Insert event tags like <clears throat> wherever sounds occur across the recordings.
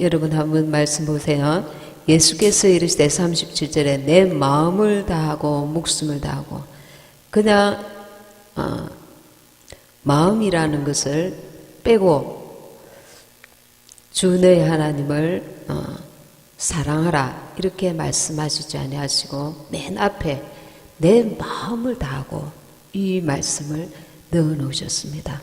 여러분 한번 말씀 보세요. 예수께서 이르시되 37절에 내 마음을 다하고 목숨을 다하고 그냥 어, 마음이라는 것을 빼고 주 너의 하나님을 어, 사랑하라 이렇게 말씀하시지 아니하시고 맨 앞에 내 마음을 다하고 이 말씀을 넣어 놓으셨습니다.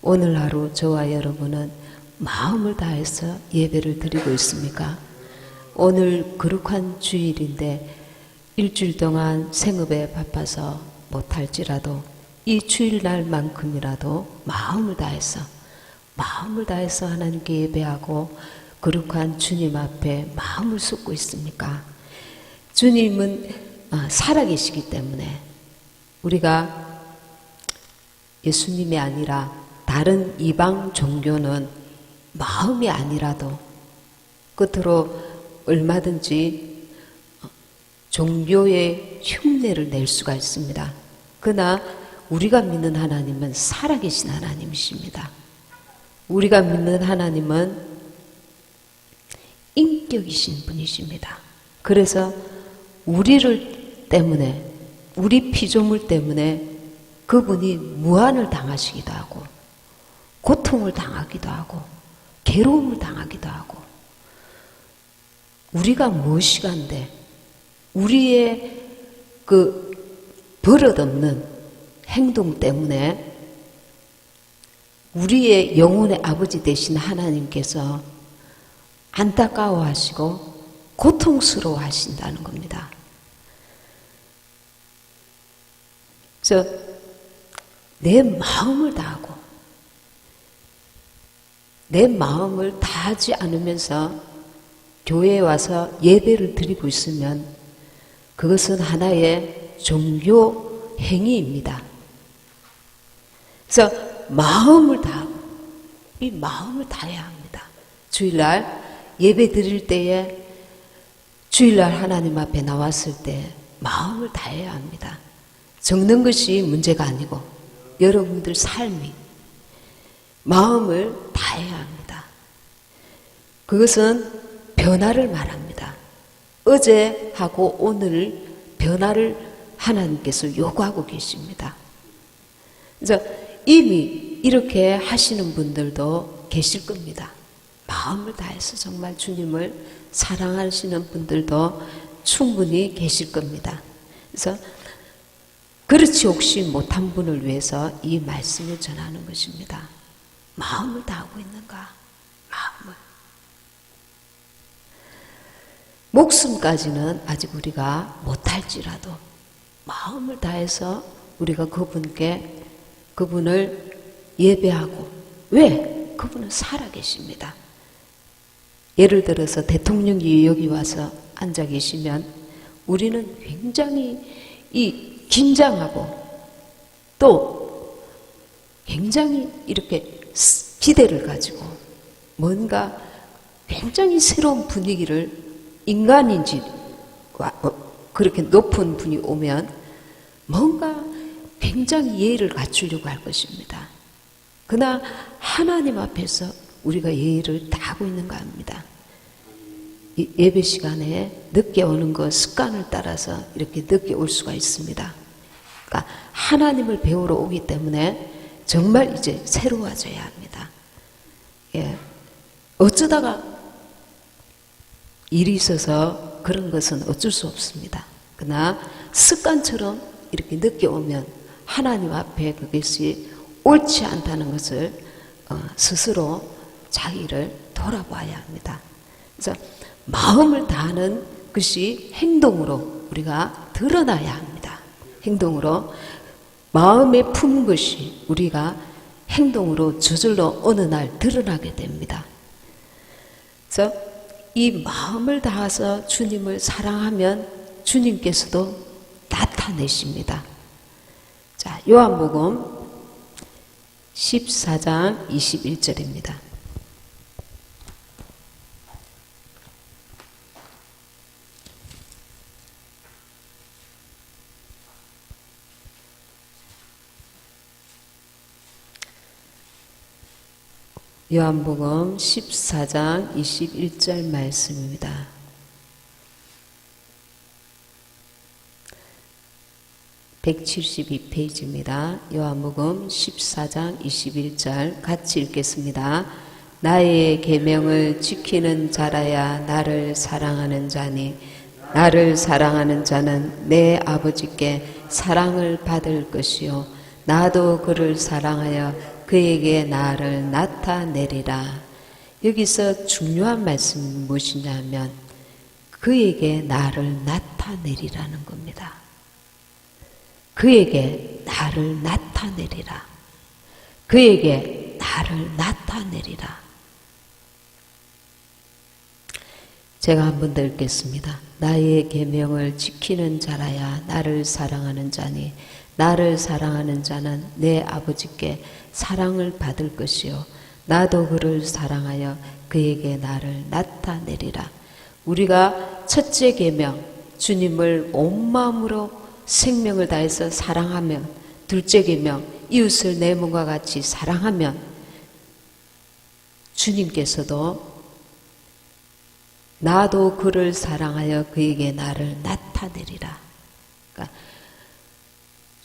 오늘 하루 저와 여러분은 마음을 다해서 예배를 드리고 있습니까? 오늘 거룩한 주일인데 일주일 동안 생업에 바빠서 못할지라도 이 주일날만큼이라도 마음을 다해서 마음을 다해서 하나님께 예배하고 거룩한 주님 앞에 마음을 쏟고 있습니까? 주님은 아, 살아계시기 때문에 우리가 예수님이 아니라 다른 이방 종교는 마음이 아니라도 끝으로 얼마든지 종교의 흉내를 낼 수가 있습니다. 그러나 우리가 믿는 하나님은 살아계신 하나님이십니다. 우리가 믿는 하나님은 인격이신 분이십니다. 그래서 우리를 때문에 우리 피조물 때문에 그분이 무한을 당하시기도 하고 고통을 당하기도 하고 괴로움을 당하기도 하고 우리가 무엇이간데 우리의 그 버릇없는 행동 때문에 우리의 영혼의 아버지 되신 하나님께서 안타까워하시고 고통스러워 하신다는 겁니다. 그래서 내 마음을 다하고 내 마음을 다하지 않으면서 교회에 와서 예배를 드리고 있으면 그것은 하나의 종교 행위입니다. 그래서 마음을 다하고 이 마음을 다해야 합니다. 주일날 예배 드릴 때에 주일날 하나님 앞에 나왔을 때 마음을 다해야 합니다. 적는 것이 문제가 아니고 여러분들 삶이 마음을 다해야 합니다. 그것은 변화를 말합니다. 어제하고 오늘 변화를 하나님께서 요구하고 계십니다. 그래서 이미 이렇게 하시는 분들도 계실 겁니다. 마음을 다해서 정말 주님을 사랑하시는 분들도 충분히 계실 겁니다. 그래서 그렇지 혹시 못한 분을 위해서 이 말씀을 전하는 것입니다. 마음을 다하고 있는가? 마음을. 목숨까지는 아직 우리가 못할지라도 마음을 다해서 우리가 그분께 그분을 예배하고 왜? 그분은 살아계십니다. 예를 들어서 대통령이 여기 와서 앉아 계시면 우리는 굉장히 이 긴장하고 또 굉장히 이렇게 기대를 가지고 뭔가 굉장히 새로운 분위기를 인간인지 어, 그렇게 높은 분이 오면 뭔가 굉장히 예의를 갖추려고 할 것입니다. 그러나 하나님 앞에서 우리가 예의를 다 하고 있는가 합니다. 예배 시간에 늦게 오는 것 습관을 따라서 이렇게 늦게 올 수가 있습니다. 그러니까 하나님을 배우러 오기 때문에 정말 이제 새로워져야 합니다. 예. 어쩌다가 일이 있어서 그런 것은 어쩔 수 없습니다. 그러나 습관처럼 이렇게 늦게 오면 하나님 앞에 그것이 옳지 않다는 것을 어, 스스로 자기를 돌아봐야 합니다. 그래서 마음을 다하는 것이 행동으로 우리가 드러나야 합니다. 행동으로 마음에 품 것이 우리가 행동으로 저절로 어느 날 드러나게 됩니다. 그래서 이 마음을 다해서 주님을 사랑하면 주님께서도 나타내십니다. 자, 요한복음 14장 21절입니다. 요한복음 14장 21절 말씀입니다. (172페이지입니다) 요한복음 14장 21절 같이 읽겠습니다. 나의 계명을 지키는 자라야 나를 사랑하는 자니 나를 사랑하는 자는 내 아버지께 사랑을 받을 것이요 나도 그를 사랑하여 그에게 나를 나타내리라. 여기서 중요한 말씀이 무엇이냐면 그에게 나를 나타내리라는 겁니다. 그에게 나를 나타내리라. 그에게 나를 나타내리라. 제가 한번 더 읽겠습니다. 나의 계명을 지키는 자라야 나를 사랑하는 자니 나를 사랑하는 자는 내 아버지께 사랑을 받을 것이요 나도 그를 사랑하여 그에게 나를 나타내리라. 우리가 첫째 계명 주님을 온 마음으로 생명을 다해서 사랑하면 둘째 계명 이웃을 내 몸과 같이 사랑하면 주님께서도 나도 그를 사랑하여 그에게 나를 나타내리라.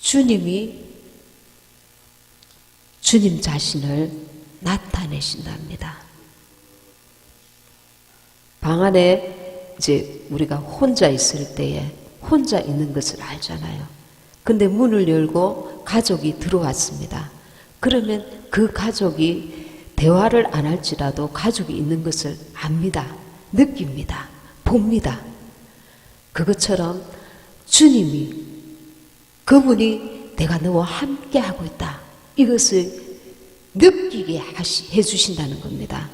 주님이 주님 자신을 나타내신답니다. 방 안에 이제 우리가 혼자 있을 때에 혼자 있는 것을 알잖아요. 근데 문을 열고 가족이 들어왔습니다. 그러면 그 가족이 대화를 안 할지라도 가족이 있는 것을 압니다. 느낍니다. 봅니다. 그것처럼 주님이 그분이 내가 너와 함께 하고 있다. 이것을 느끼게 해주신다는 겁니다.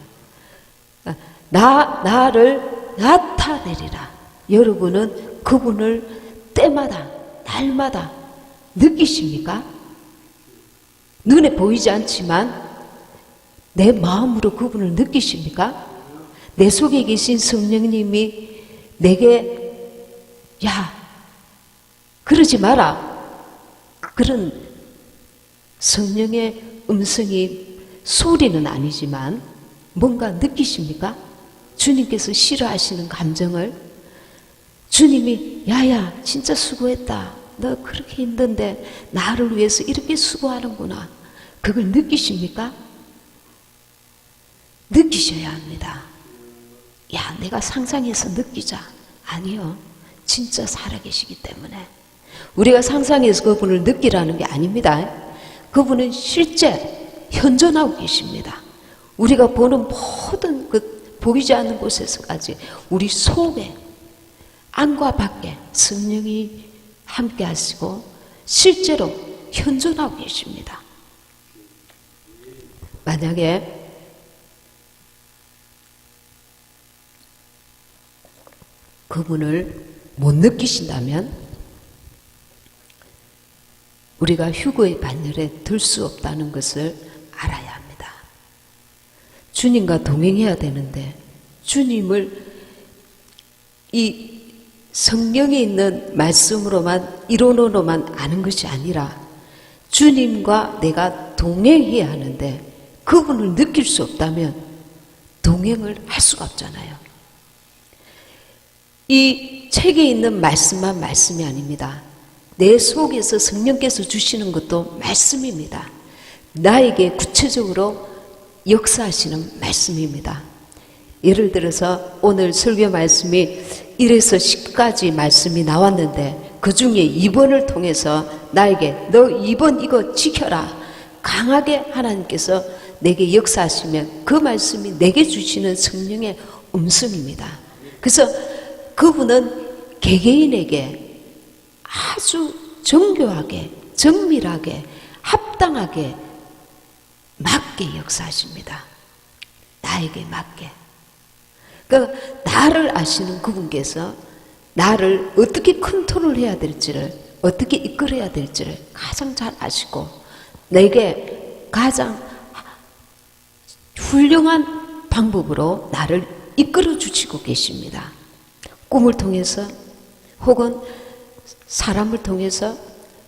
나, 나를 나타내리라. 여러분은 그분을 때마다, 날마다 느끼십니까? 눈에 보이지 않지만 내 마음으로 그분을 느끼십니까? 내 속에 계신 성령님이 내게, 야, 그러지 마라. 그런 성령의 음성이 소리는 아니지만 뭔가 느끼십니까? 주님께서 싫어하시는 감정을 주님이 야야 진짜 수고했다. 너 그렇게 힘든데 나를 위해서 이렇게 수고하는구나. 그걸 느끼십니까? 느끼셔야 합니다. 야 내가 상상해서 느끼자. 아니요. 진짜 살아계시기 때문에. 우리가 상상해서 그분을 느끼라는 게 아닙니다. 그분은 실제 현존하고 계십니다. 우리가 보는 모든 그 보이지 않는 곳에서까지 우리 속에 안과 밖에 성령이 함께 하시고 실제로 현존하고 계십니다. 만약에 그분을 못 느끼신다면 우리가 휴거의 반열에 들 수 없다는 것을 알아야 합니다. 주님과 동행해야 되는데 주님을 이 성경에 있는 말씀으로만 이론으로만 아는 것이 아니라 주님과 내가 동행해야 하는데 그분을 느낄 수 없다면 동행을 할 수가 없잖아요. 이 책에 있는 말씀만 말씀이 아닙니다. 내 속에서 성령께서 주시는 것도 말씀입니다. 나에게 구체적으로 역사하시는 말씀입니다. 예를 들어서 오늘 설교 말씀이 1에서 10까지 말씀이 나왔는데 그 중에 2번을 통해서 나에게 너 2번 이거 지켜라. 강하게 하나님께서 내게 역사하시면 그 말씀이 내게 주시는 성령의 음성입니다. 그래서 그분은 개개인에게 아주 정교하게, 정밀하게, 합당하게 맞게 역사하십니다. 나에게 맞게. 그러니까 나를 아시는 그분께서 나를 어떻게 컨트롤 해야 될지를, 어떻게 이끌어야 될지를 가장 잘 아시고, 내게 가장 훌륭한 방법으로 나를 이끌어 주시고 계십니다. 꿈을 통해서 혹은 사람을 통해서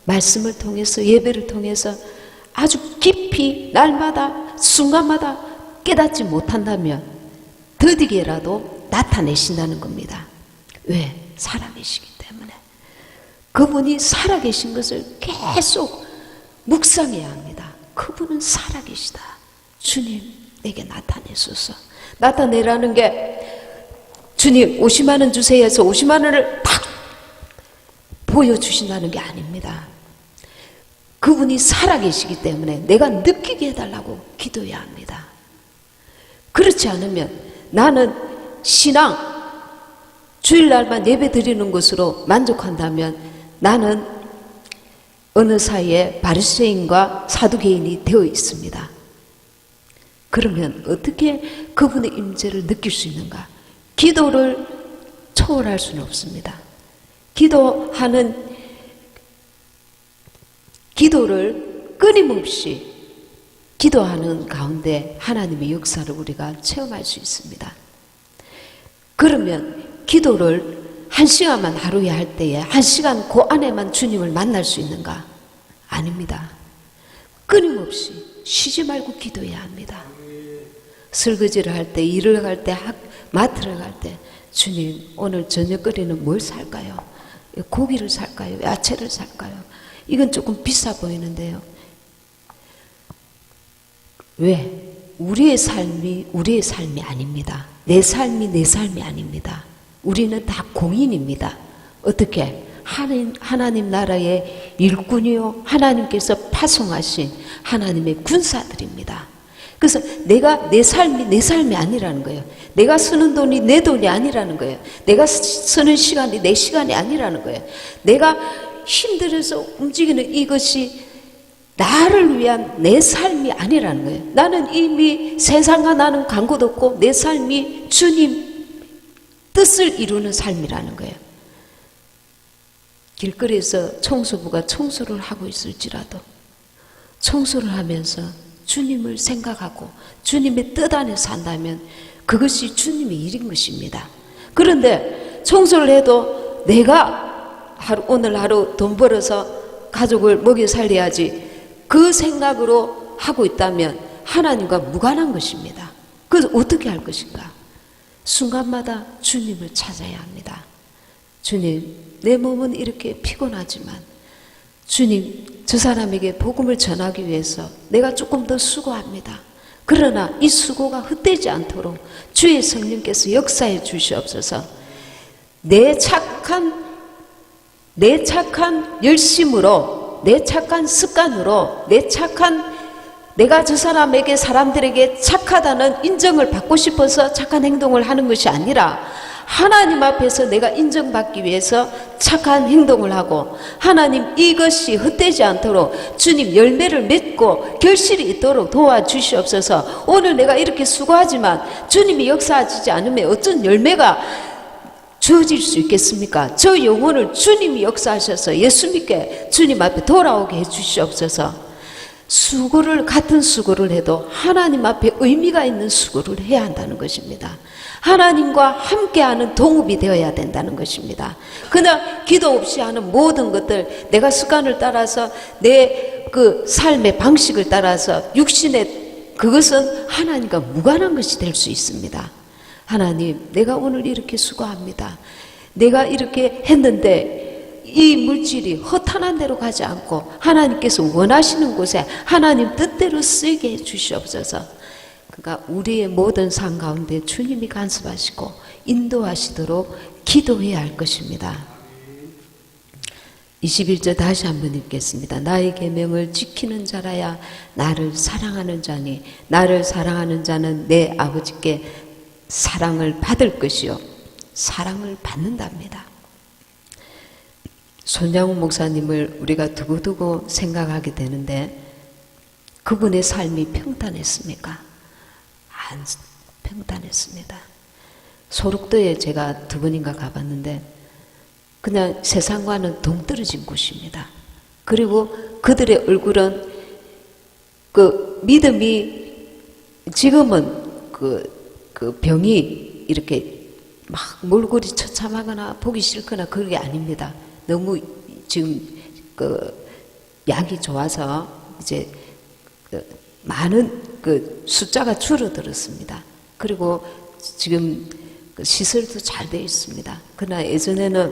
말씀을 통해서 예배를 통해서 아주 깊이 날마다 순간마다 깨닫지 못한다면 더디게라도 나타내신다는 겁니다. 왜? 살아계시기 때문에. 그분이 살아계신 것을 계속 묵상해야 합니다. 그분은 살아계시다. 주님, 내게 나타내소서. 나타내라는 게 주님 50만 원 주세요 해서 50만 원을 탁 보여주신다는 게 아닙니다. 그분이 살아계시기 때문에 내가 느끼게 해달라고 기도해야 합니다. 그렇지 않으면 나는 신앙, 주일날만 예배 드리는 것으로 만족한다면 나는 어느 사이에 바리새인과 사두개인이 되어 있습니다. 그러면 어떻게 그분의 임재를 느낄 수 있는가? 기도를 초월할 수는 없습니다. 기도하는 기도를 끊임없이 기도하는 가운데 하나님의 역사를 우리가 체험할 수 있습니다. 그러면 기도를 한 시간만 하루에 할 때에 한 시간 그 안에만 주님을 만날 수 있는가? 아닙니다. 끊임없이 쉬지 말고 기도해야 합니다. 설거지를 할 때, 일을 할 때, 학, 마트를 갈 때, 주님, 오늘 저녁거리는 뭘 살까요? 고기를 살까요? 야채를 살까요? 이건 조금 비싸 보이는데요. 왜? 우리의 삶이 우리의 삶이 아닙니다. 내 삶이 내 삶이 아닙니다. 우리는 다 공인입니다. 어떻게? 하나님, 하나님 나라의 일꾼이요. 하나님께서 파송하신 하나님의 군사들입니다. 그래서 내가 내 삶이 내 삶이 아니라는 거예요. 내가 쓰는 돈이 내 돈이 아니라는 거예요. 내가 쓰는 시간이 내 시간이 아니라는 거예요. 내가 힘들어서 움직이는 이것이 나를 위한 내 삶이 아니라는 거예요. 나는 이미 세상과 나는 광고도 없고 내 삶이 주님 뜻을 이루는 삶이라는 거예요. 길거리에서 청소부가 청소를 하고 있을지라도 청소를 하면서 주님을 생각하고 주님의 뜻 안에 산다면 그것이 주님의 일인 것입니다. 그런데 청소를 해도 내가 하루, 오늘 하루 돈 벌어서 가족을 먹여 살려야지 그 생각으로 하고 있다면 하나님과 무관한 것입니다. 그래서 어떻게 할 것인가? 순간마다 주님을 찾아야 합니다. 주님, 내 몸은 이렇게 피곤하지만 주님, 저 사람에게 복음을 전하기 위해서 내가 조금 더 수고합니다. 그러나 이 수고가 헛되지 않도록 주의 성령께서 역사해 주시옵소서. 내 착한 내 착한 열심으로 내 착한 습관으로 내 착한 내가 저 사람에게 사람들에게 착하다는 인정을 받고 싶어서 착한 행동을 하는 것이 아니라 하나님 앞에서 내가 인정받기 위해서 착한 행동을 하고 하나님 이것이 헛되지 않도록 주님 열매를 맺고 결실이 있도록 도와주시옵소서 오늘 내가 이렇게 수고하지만 주님이 역사하지 않으면 어떤 열매가 주어질 수 있겠습니까? 저 영혼을 주님이 역사하셔서 예수 믿게 주님 앞에 돌아오게 해주시옵소서 수고를 같은 수고를 해도 하나님 앞에 의미가 있는 수고를 해야 한다는 것입니다. 하나님과 함께하는 동업이 되어야 된다는 것입니다. 그냥 기도 없이 하는 모든 것들 내가 습관을 따라서 내 그 삶의 방식을 따라서 육신의 그것은 하나님과 무관한 것이 될 수 있습니다. 하나님, 내가 오늘 이렇게 수고합니다. 내가 이렇게 했는데 이 물질이 허탄한 대로 가지 않고 하나님께서 원하시는 곳에 하나님 뜻대로 쓰게 해 주시옵소서. 그러니까 우리의 모든 삶 가운데 주님이 간섭하시고 인도하시도록 기도해야 할 것입니다. 21절 다시 한번 읽겠습니다. 나의 계명을 지키는 자라야 나를 사랑하는 자니 나를 사랑하는 자는 내 아버지께 사랑을 받을 것이요 사랑을 받는답니다. 손양훈 목사님을 우리가 두고두고 생각하게 되는데 그분의 삶이 평탄했습니까? 안 평탄했습니다. 소록도에 제가 두 번인가 가봤는데 그냥 세상과는 동떨어진 곳입니다. 그리고 그들의 얼굴은 그 믿음이 지금은 그, 그 병이 이렇게 막 몰골이 처참하거나 보기 싫거나 그런 게 아닙니다. 너무 지금 그 약이 좋아서 이제 그 많은 그 숫자가 줄어들었습니다. 그리고 지금 그 시설도 잘 되어 있습니다. 그러나 예전에는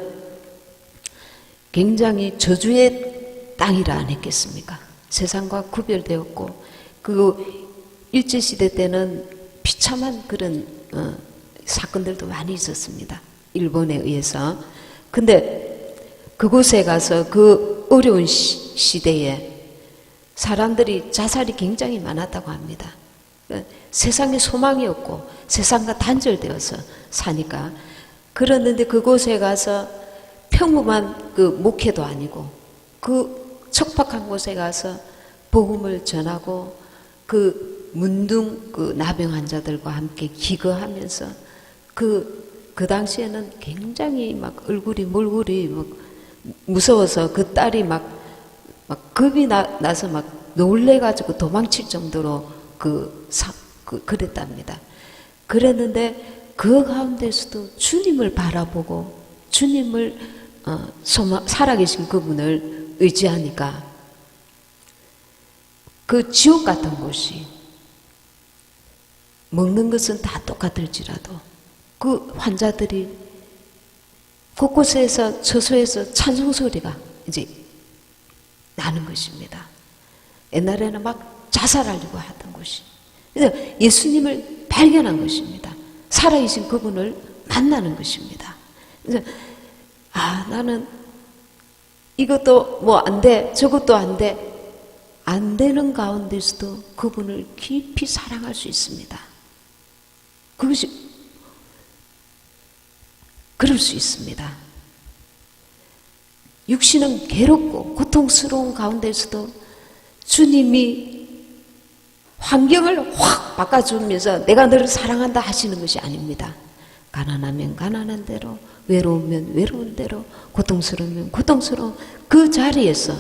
굉장히 저주의 땅이라 안 했겠습니까? 세상과 구별되었고 그 일제 시대 때는 비참한 그런 어, 사건들도 많이 있었습니다. 일본에 의해서. 근데 그곳에 가서 그 어려운 시, 시대에 사람들이 자살이 굉장히 많았다고 합니다. 그 세상에 소망이 없고 세상과 단절되어서 사니까 그랬는데 그곳에 가서 평범한 그 목회도 아니고 그 척박한 곳에 가서 복음을 전하고 그 문둥 그 나병 환자들과 함께 기거하면서 그, 그 당시에는 굉장히 막 얼굴이 몰골이 막 무서워서 그 딸이 막, 막 겁이 나, 나서 막 놀래가지고 도망칠 정도로 그, 사, 그, 그랬답니다. 그랬는데 그 가운데서도 주님을 바라보고 주님을 어, 소망, 살아계신 그분을 의지하니까 그 지옥 같은 곳이 먹는 것은 다 똑같을지라도 그 환자들이 곳곳에서 처소에서 찬송 소리가 이제 나는 것입니다. 옛날에는 막 자살하려고 하던 곳이. 그래서 예수님을 발견한 것입니다. 살아계신 그분을 만나는 것입니다. 그래서 아 나는 이것도 뭐 안 돼, 저것도 안 돼. 안 되는 가운데서도 그분을 깊이 사랑할 수 있습니다. 그것이 그럴 수 있습니다. 육신은 괴롭고 고통스러운 가운데서도 주님이 환경을 확 바꿔주면서 내가 너를 사랑한다 하시는 것이 아닙니다. 가난하면 가난한 대로, 외로우면 외로운 대로, 고통스러우면 고통스러운 그 자리에서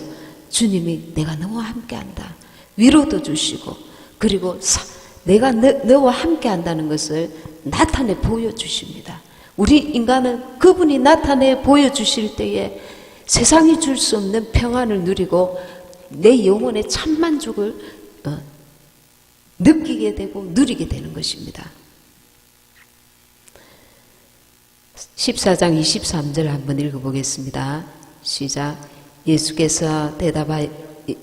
주님이 내가 너와 함께 한다. 위로도 주시고, 그리고 사, 내가 너, 너와 함께 한다는 것을 나타내 보여주십니다. 우리 인간은 그분이 나타내 보여주실 때에 세상이 줄 수 없는 평안을 누리고 내 영혼의 참만족을 어, 느끼게 되고 누리게 되는 것입니다. 14장 23절 한번 읽어보겠습니다. 시작. 예수께서 대답하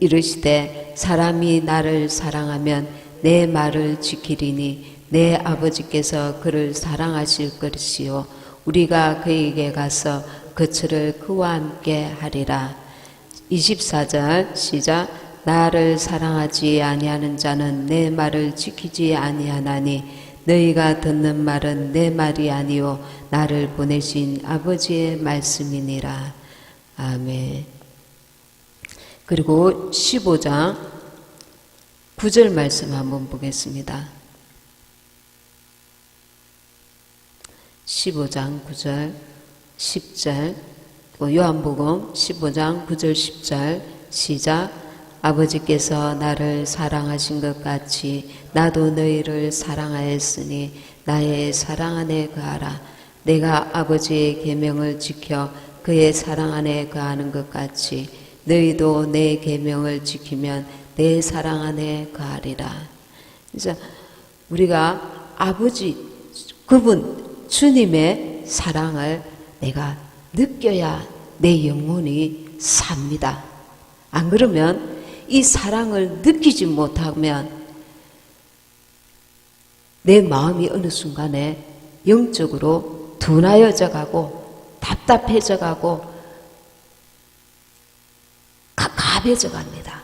이르시되 사람이 나를 사랑하면 내 말을 지키리니 내 아버지께서 그를 사랑하실 것이요 우리가 그에게 가서 그처를 그와 함께 하리라. 24절 시작 나를 사랑하지 아니하는 자는 내 말을 지키지 아니하나니 너희가 듣는 말은 내 말이 아니요 나를 보내신 아버지의 말씀이니라. 아멘. 그리고 15장 9절 말씀 한번 보겠습니다. 15장 9절, 10절, 또 요한복음 15장 9절, 10절 시작. 아버지께서 나를 사랑하신 것 같이 나도 너희를 사랑하였으니 나의 사랑 안에 거하라. 내가 아버지의 계명을 지켜 그의 사랑 안에 거하는 것 같이 너희도 내 계명을 지키면 내 사랑 안에 거하리라. 그래서 우리가 아버지 그분 주님의 사랑을 내가 느껴야 내 영혼이 삽니다. 안 그러면 이 사랑을 느끼지 못하면 내 마음이 어느 순간에 영적으로 둔하여져 가고 답답해져 가고 가벼져 갑니다.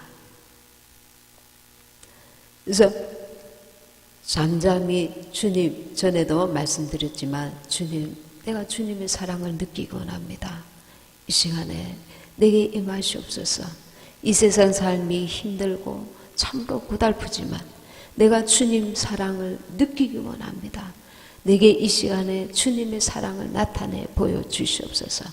그래서 잠잠히 주님 전에도 말씀드렸지만 주님 내가 주님의 사랑을 느끼기 원합니다. 이 시간에 내게 임하시옵소서. 이 세상 삶이 힘들고 참고 고달프지만 내가 주님 사랑을 느끼기 원합니다. 내게 이 시간에 주님의 사랑을 나타내 보여주시옵소서.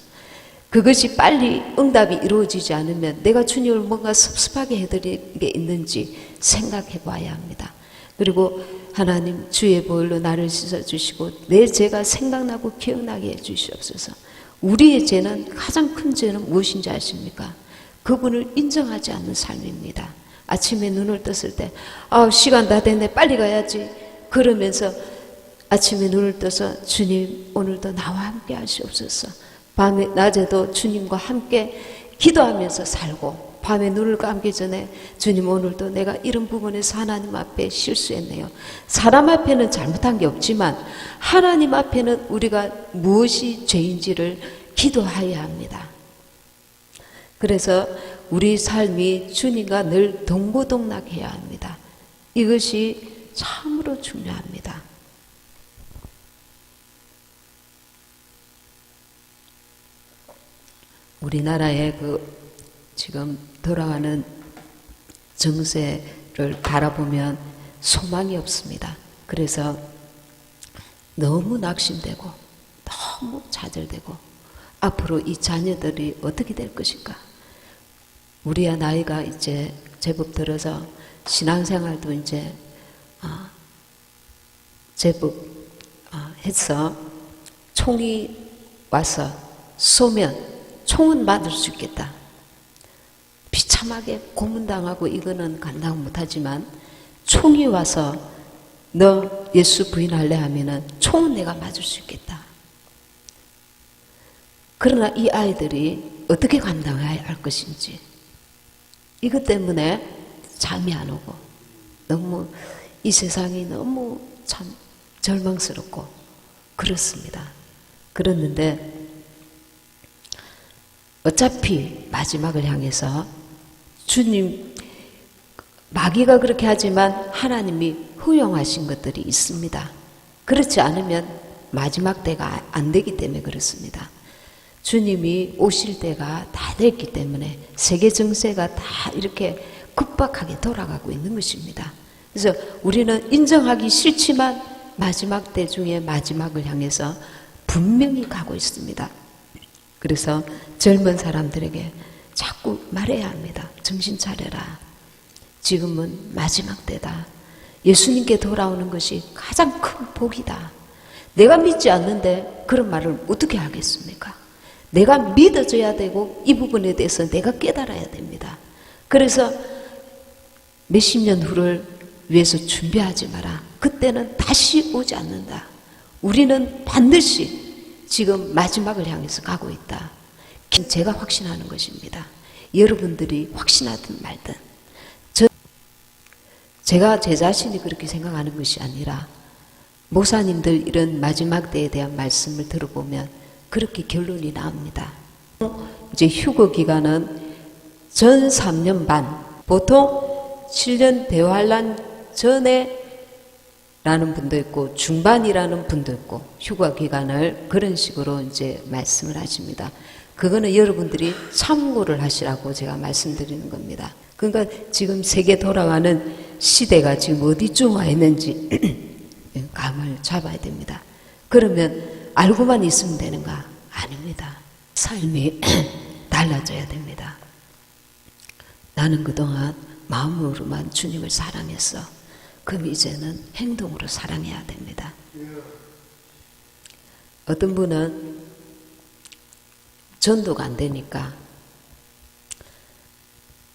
그것이 빨리 응답이 이루어지지 않으면 내가 주님을 뭔가 섭섭하게 해드릴 게 있는지 생각해 봐야 합니다. 그리고 하나님 주의 보혈로 나를 씻어주시고 내 죄가 생각나고 기억나게 해주시옵소서. 우리의 죄는 가장 큰 죄는 무엇인지 아십니까? 그분을 인정하지 않는 삶입니다. 아침에 눈을 떴을 때, 아, 시간 다 됐네. 빨리 가야지. 그러면서 아침에 눈을 떠서 주님, 오늘도 나와 함께 하시옵소서. 밤에, 낮에도 주님과 함께 기도하면서 살고, 밤에 눈을 감기 전에 주님 오늘도 내가 이런 부분에서 하나님 앞에 실수했네요. 사람 앞에는 잘못한 게 없지만 하나님 앞에는 우리가 무엇이 죄인지를 기도해야 합니다. 그래서 우리 삶이 주님과 늘 동고동락해야 합니다. 이것이 참으로 중요합니다. 우리나라의 그 지금 돌아가는 정세를 바라보면 소망이 없습니다. 그래서 너무 낙심되고 너무 좌절되고 앞으로 이 자녀들이 어떻게 될 것인가? 우리의 나이가 이제 제법 들어서 신앙생활도 이제 아, 제법 아, 해서 총이 와서 쏘면 총은 맞을 수 있겠다. 비참하게 고문당하고 이거는 감당 못하지만 총이 와서 너 예수 부인할래 하면은 총은 내가 맞을 수 있겠다. 그러나 이 아이들이 어떻게 감당해야 할 것인지 이것 때문에 잠이 안 오고 너무 이 세상이 너무 참 절망스럽고 그렇습니다. 그랬는데 어차피 마지막을 향해서 주님 마귀가 그렇게 하지만 하나님이 허용하신 것들이 있습니다. 그렇지 않으면 마지막 때가 안 되기 때문에 그렇습니다. 주님이 오실 때가 다 됐기 때문에 세계 정세가 다 이렇게 급박하게 돌아가고 있는 것입니다. 그래서 우리는 인정하기 싫지만 마지막 때 중에 마지막을 향해서 분명히 가고 있습니다. 그래서 젊은 사람들에게 자꾸 말해야 합니다. 정신 차려라. 지금은 마지막 때다. 예수님께 돌아오는 것이 가장 큰 복이다. 내가 믿지 않는데 그런 말을 어떻게 하겠습니까? 내가 믿어져야 되고 이 부분에 대해서 내가 깨달아야 됩니다. 그래서 몇십 년 후를 위해서 준비하지 마라. 그때는 다시 오지 않는다. 우리는 반드시 지금 마지막을 향해서 가고 있다. 제가 확신하는 것입니다. 여러분들이 확신하든 말든. 저, 제가 제 자신이 그렇게 생각하는 것이 아니라 목사님들 이런 마지막 때에 대한 말씀을 들어보면 그렇게 결론이 나옵니다. 이제 휴거 기간은 전 3년 반, 보통 7년 대환란 전에 라는 분도 있고 중반이라는 분도 있고 휴가 기간을 그런 식으로 이제 말씀을 하십니다. 그거는 여러분들이 참고를 하시라고 제가 말씀드리는 겁니다. 그러니까 지금 세계 돌아가는 시대가 지금 어디쯤 와 있는지 <clears throat> 감을 잡아야 됩니다. 그러면 알고만 있으면 되는가? 아닙니다. 삶이 <clears throat> 달라져야 됩니다. 나는 그동안 마음으로만 주님을 사랑했어. 그럼 이제는 행동으로 사랑해야 됩니다. 어떤 분은 전도가 안 되니까.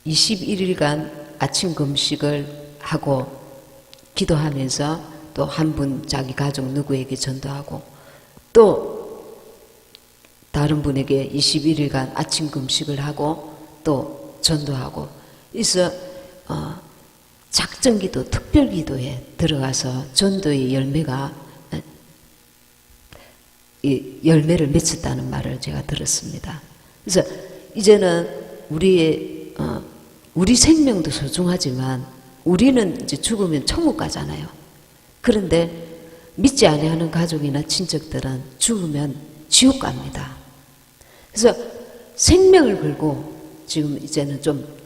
21일간 아침 금식을 하고 기도하면서 또 한 분 자기 가족 누구에게 전도하고 또 다른 분에게 21일간 아침 금식을 하고 또 전도하고 그래서 어, 작전기도 특별기도에 들어가서 전도의 열매가 이 열매를 맺혔다는 말을 제가 들었습니다. 그래서 이제는 우리의 어, 우리 생명도 소중하지만 우리는 이제 죽으면 천국 가잖아요. 그런데 믿지 아니하는 가족이나 친척들은 죽으면 지옥 갑니다. 그래서 생명을 걸고 지금 이제는 좀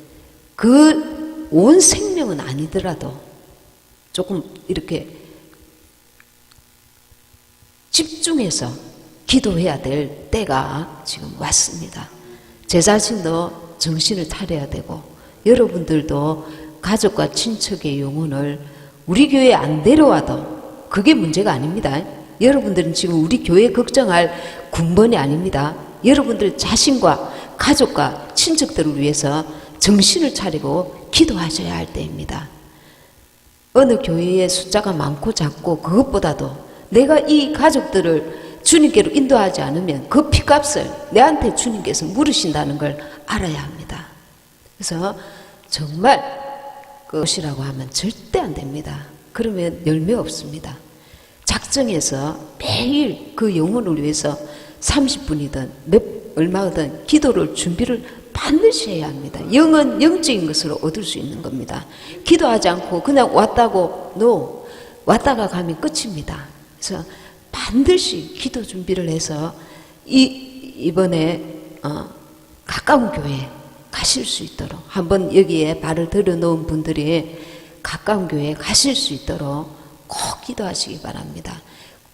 그 온 생명은 아니더라도 조금 이렇게 집중해서 기도해야 될 때가 지금 왔습니다. 제 자신도 정신을 차려야 되고 여러분들도 가족과 친척의 영혼을 우리 교회에 안 데려와도 그게 문제가 아닙니다. 여러분들은 지금 우리 교회 걱정할 군번이 아닙니다. 여러분들 자신과 가족과 친척들을 위해서 정신을 차리고 기도하셔야 할 때입니다. 어느 교회의 숫자가 많고 작고 그것보다도 내가 이 가족들을 주님께로 인도하지 않으면 그 피값을 내한테 주님께서 물으신다는 걸 알아야 합니다. 그래서 정말 그것이라고 하면 절대 안 됩니다. 그러면 열매 없습니다. 작정해서 매일 그 영혼을 위해서 30분이든 몇 얼마든 기도를 준비를 반드시 해야 합니다. 영은 영적인 것으로 얻을 수 있는 겁니다. 기도하지 않고 그냥 왔다고 노 왔다가 가면 끝입니다. 그래서 반드시 기도 준비를 해서 이 이번에 어, 가까운 교회 가실 수 있도록 한번 여기에 발을 들여놓은 분들이 가까운 교회에 가실 수 있도록 꼭 기도하시기 바랍니다.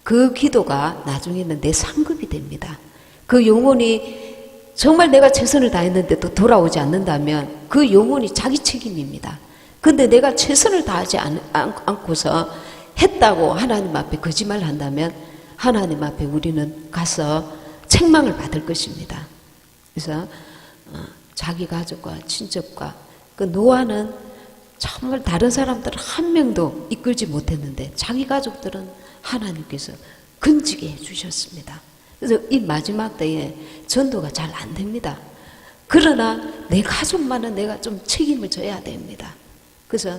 그 기도가 나중에는 내 상급이 됩니다. 그 영혼이 정말 내가 최선을 다했는데도 돌아오지 않는다면 그 영혼이 자기 책임입니다. 근데 내가 최선을 다하지 않, 않, 않고서 했다고 하나님 앞에 거짓말 한다면 하나님 앞에 우리는 가서 책망을 받을 것입니다. 그래서 어, 자기 가족과 친척과 그 노아는 정말 다른 사람들은 한 명도 이끌지 못했는데 자기 가족들은 하나님께서 건지게 해주셨습니다. 그래서 이 마지막 때에 전도가 잘 안 됩니다. 그러나 내 가족만은 내가 좀 책임을 져야 됩니다. 그래서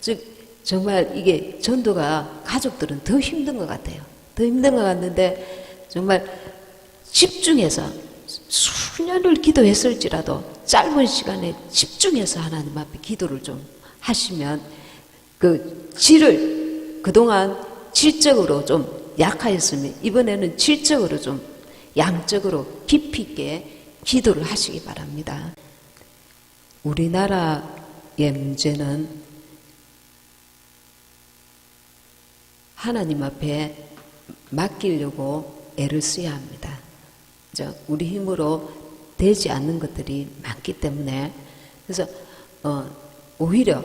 즉 정말 이게 전도가 가족들은 더 힘든 것 같아요. 더 힘든 것 같는데 정말 집중해서 수년을 기도했을지라도 짧은 시간에 집중해서 하나님 앞에 기도를 좀 하시면 그 질을 그동안 질적으로 좀 약하였으면 이번에는 질적으로 좀 양적으로 깊이 있게 기도를 하시기 바랍니다. 우리나라의 문제는 하나님 앞에 맡기려고 애를 써야 합니다. 저 우리 힘으로 되지 않는 것들이 많기 때문에 그래서 어, 오히려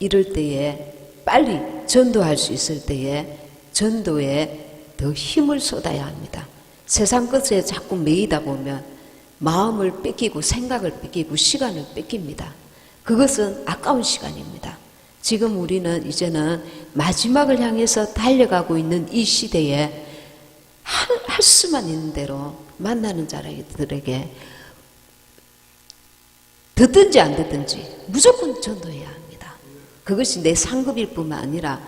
이럴 때에 빨리 전도할 수 있을 때에 전도에 더 힘을 쏟아야 합니다. 세상 것에 자꾸 매이다 보면 마음을 뺏기고 생각을 뺏기고 시간을 뺏깁니다. 그것은 아까운 시간입니다. 지금 우리는 이제는 마지막을 향해서 달려가고 있는 이 시대에 할, 할 수만 있는 대로 만나는 자들에게 듣든지 안 듣든지 무조건 전도해야 합니다. 그것이 내 상급일 뿐만 아니라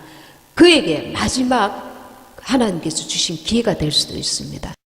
그에게 마지막 하나님께서 주신 기회가 될 수도 있습니다.